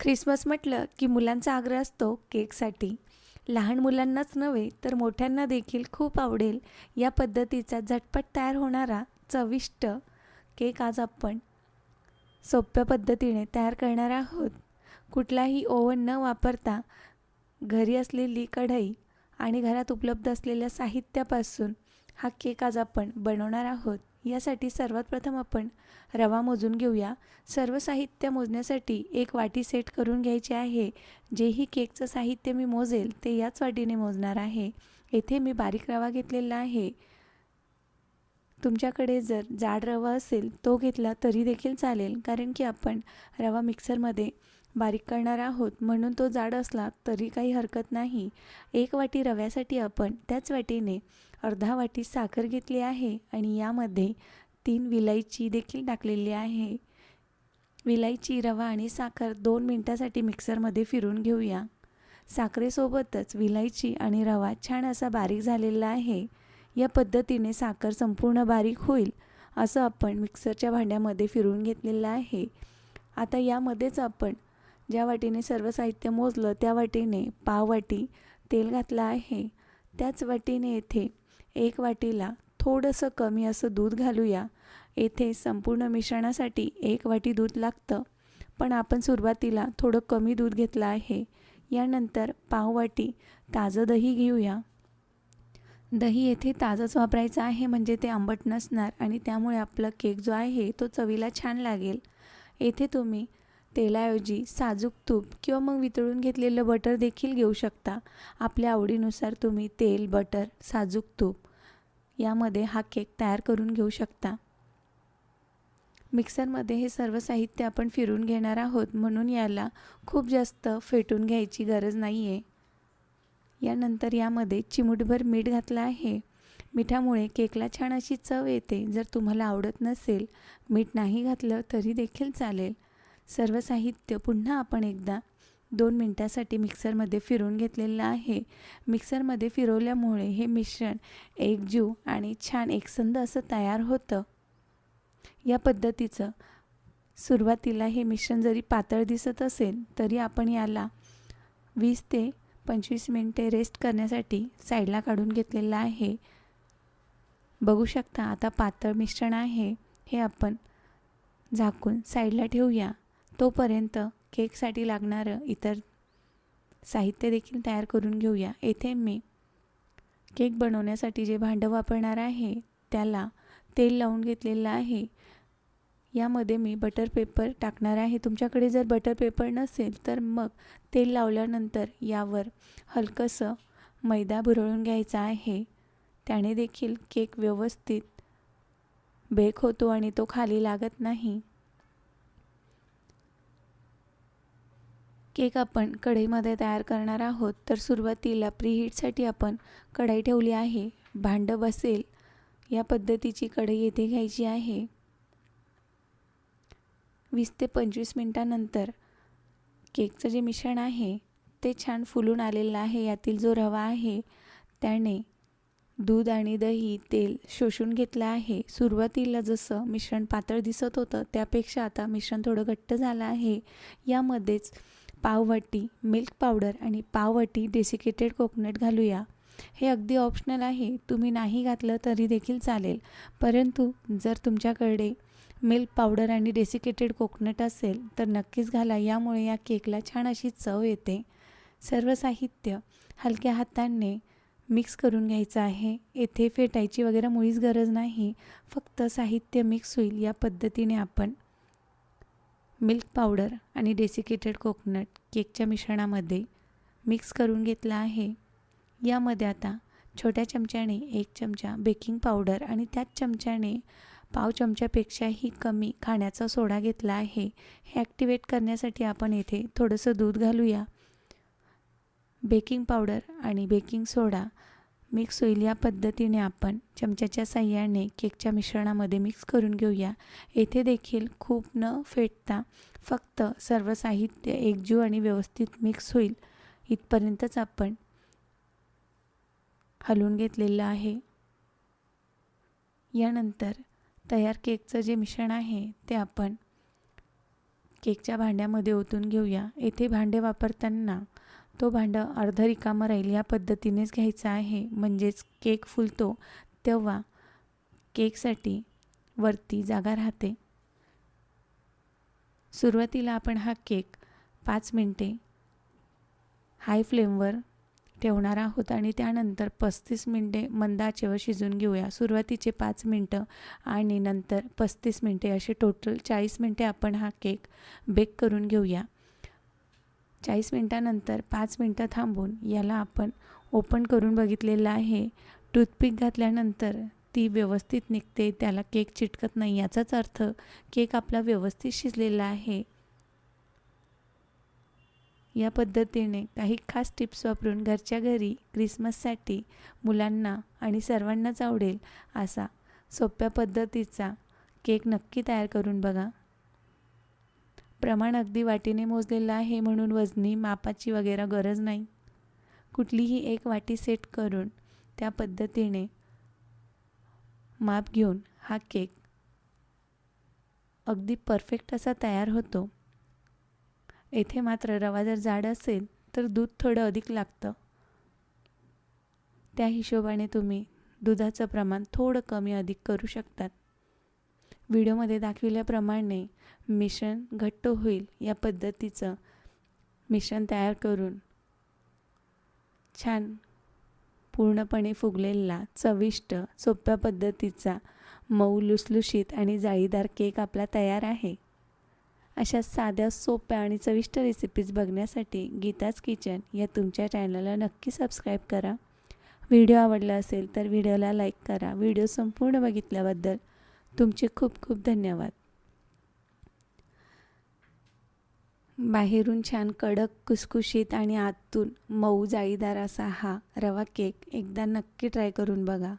Christmas म्हटलं की मुलांचा आग्रह असतो केकसाठी. लहान मुलांनाच नव्हे तर मोठ्यांना देखील खूप आवडेल या पद्धतीचा झटपट तयार होणारा चविष्ट केक आज आपण सोप्या पद्धतीने तयार करणार आहोत. कुठलाही ओव्हन न वापरता घरी असलेली कढई आणि घरात उपलब्ध असलेल्या साहित्यापासून हा केक आज आपण बनवणार आहोत. यासाठी सर्वात प्रथम आपण रवा मोजून घेऊया. सर्व साहित्य मोजण्यासाठी एक वाटी सेट करून घ्यायची आहे. जेही केकचं साहित्य मी मोजेल ते याच वाटीने मोजणार आहे. येथे मी बारीक रवा घेतलेला आहे. तुमच्याकडे जर जाड रवा असेल तो घेतला तरी देखील चालेल कारण की आपण रवा मिक्सरमध्ये बारीक करणार आहोत. म्हणून तो जाड असला तरी काही हरकत नाही. एक वाटी रव्यासाठी आपण त्याच वाटीने अर्धा वाटी साखर घेतली आहे आणि यामध्ये तीन विलायची देखील टाकलेली आहे. विलायची रवा आणि साखर दोन मिनटासाठी मिक्सरमध्ये फिरून घेऊया. साखरेसोबतच विलायची आणि रवा छान असा बारीक झालेला आहे. या पद्धतीने साखर संपूर्ण बारीक होईल असं आपण मिक्सरच्या भांड्यामध्ये फिरून घेतलेलं आहे. आता यामध्येच आपण ज्या वाटीने सर्व साहित्य मोजलं त्या वाटीने पाव वाटी तेल घातलं आहे. त्याच वाटीने येथे एक वाटीला थोडंसं कमी असं दूध घालूया. येथे संपूर्ण मिश्रणासाठी एक वाटी दूध लागतं. पण आपण सुरुवातीला थोडं कमी दूध घेतलं आहे. यानंतर पाव वाटी ताजं दही घेऊया. दही येथे ताजंच वापरायचं आहे म्हणजे ते आंबट नसणार आणि त्यामुळे आपला केक जो आहे तो चवीला छान लागेल. येथे तुम्ही तेलाऐवजी साजूक तूप किंवा मग वितळून घेतलेलं बटर देखील घेऊ शकता. आपल्या आवडीनुसार तुम्ही तेल बटर साजूक तूप यामध्ये हा केक तयार करून घेऊ शकता. मिक्सरमध्ये हे सर्व साहित्य आपण फिरून घेणार आहोत म्हणून याला खूप जास्त फेटून घ्यायची गरज नाही आहे यानंतर यामध्ये चिमूटभर मीठ घातलं आहे. मिठामुळे केकला छान अशी चव येते. जर तुम्हाला आवडत नसेल मीठ नाही घातलं तरी देखील चालेल. सर्व साहित्य पुन्हा आपण एकदा दोन मिनटासाठी मिक्सरमध्ये फिरून घेतलेलं आहे. मिक्सरमध्ये फिरवल्यामुळे हे मिश्रण एकजीव आणि छान एकसंद असं तयार होतं. या पद्धतीचं सुरुवातीला हे मिश्रण जरी पातळ दिसत असेल तरी आपण याला वीस ते पंचवीस मिनटे रेस्ट करण्यासाठी साईडला काढून घेतलेलं आहे. बघू शकता आता पातळ मिश्रण आहे. हे आपण झाकून साईडला ठेवूया. तोपर्यंत केकसाठी लागणारं इतर साहित्य देखील तयार करून घेऊया. येथे मी केक बनवण्यासाठी जे भांडं वापरणार आहे त्याला तेल लावून घेतलेलं आहे. यामध्ये मी बटर पेपर टाकणार आहे. तुमच्याकडे जर बटर पेपर नसेल तर मग तेल लावल्यानंतर यावर हलकंसं मैदा भुरळून घ्यायचा आहे. त्याने देखील केक व्यवस्थित बेक होतो आणि तो खाली लागत नाही. केक आपण कढईमध्ये तयार करणार आहोत तर सुरुवातीला प्रीहीटसाठी आपण कढई ठेवली आहे. भांडं बसेल. या पद्धतीची कढई येथे घ्यायची आहे. वीस ते पंचवीस मिनटानंतर केकचं जे मिश्रण आहे ते छान फुलून आलेलं आहे. यातील जो रवा आहे त्याने दूध आणि दही तेल शोषून घेतलं आहे. सुरुवातीला जसं मिश्रण पातळ दिसत होतं त्यापेक्षा आता मिश्रण थोडं घट्ट झालं आहे. यामध्येच पाववाटी मिल्क पावडर आणि पाववाटी डेसिकेटेड कोकोनट घालूया. हे अगदी ऑप्शनल आहे. तुम्ही नाही घातलं तरी देखील चालेल. परंतु जर तुमच्याकडे मिल्क पावडर आणि डेसिकेटेड कोकोनट असेल तर नक्कीच घाला. यामुळे या केकला छान अशी चव येते. सर्व साहित्य हलक्या हाताने मिक्स करून घ्यायचं आहे. येथे फेटायची वगैरे मुळीच गरज नाही. फक्त साहित्य मिक्स होईल या पद्धतीने आपण मिल्क पावडर आणि डेसिकेटेड कोकोनट केकच्या मिश्रणामध्ये मिक्स करून घेतलं आहे. यामध्ये आता छोट्या चमच्याने एक चमचा बेकिंग पावडर आणि त्याच चमच्याने पाव चमच्यापेक्षाही कमी खाण्याचा सोडा घेतला आहे. हे ॲक्टिवेट करण्यासाठी आपण येथे थोडंसं दूध घालूया. बेकिंग पावडर आणि बेकिंग सोडा मिक्स होईल या पद्धतीने आपण चमच्याच्या साह्याने केकच्या मिश्रणामध्ये मिक्स करून घेऊया. येथे देखील खूप न फेटता फक्त सर्व साहित्य एकजीव आणि व्यवस्थित मिक्स होईल. इथपर्यंतच आपण हलवून घेतलेलं आहे. यानंतर तयार केकचं जे मिश्रण आहे ते आपण केकच्या भांड्यामध्ये ओतून घेऊया. येथे भांडे वापरताना तो भांडं अर्ध रिकामं राहील या पद्धतीनेच घ्यायचं आहे. म्हणजेच केक फुलतो तेव्हा केकसाठी वरती जागा राहते. सुरुवातीला आपण हा केक पाच मिनटे हाय फ्लेमवर ठेवणार आहोत आणि त्यानंतर पस्तीस मिनटे मंद आचेवर घेऊया. सुरुवातीचे पाच मिनटं आणि नंतर पस्तीस मिनटे असे टोटल चाळीस मिनटे आपण हा केक बेक करून घेऊया. चाळीस मिनटानंतर पाच मिनटं थांबून याला आपण ओपन करून बघितलेलं आहे. टूथपिक घातल्यानंतर ती व्यवस्थित निघते त्याला केक चिटकत नाही. याचाच अर्थ केक आपला व्यवस्थित शिजलेला आहे. या पद्धतीने काही खास टिप्स वापरून घरच्या घरी क्रिसमससाठी मुलांना आणि सर्वांनाच आवडेल असा सोप्या पद्धतीचा केक नक्की तयार करून बघा. प्रमाण अगदी वाटीने मोजलेलं आहे म्हणून वजनी मापाची वगैरे गरज नाही. कुठलीही एक वाटी सेट करून त्या पद्धतीने माप घेऊन हा केक अगदी परफेक्ट असा तयार होतो. येथे मात्र रवा जर जाड असेल तर दूध थोडं अधिक लागतं. त्या हिशोबाने तुम्ही दुधाचं प्रमाण थोडं कमी अधिक करू शकतात. व्हिडिओमध्ये दाखविल्याप्रमाणे मिश्रण घट्ट होईल या पद्धतीचं मिश्रण तयार करून छान पूर्णपणे फुगलेला चविष्ट सोप्या पद्धतीचा मऊ लुसलुशीत आणि जाळीदार केक आपला तयार आहे. अशा साध्या सोप्या आणि चविष्ट रेसिपीज बघण्यासाठी गीताज किचन या तुमच्या चॅनलला नक्की सबस्क्राईब करा. व्हिडिओ आवडला असेल तर व्हिडिओला लाईक करा. व्हिडिओ संपूर्ण बघितल्याबद्दल तुमचे खूप खूप धन्यवाद. बाहेरून छान कडक कुसकुशीत आणि आतून मऊ जाळीदार असा हा रवा केक एकदा नक्की ट्राय करून बघा.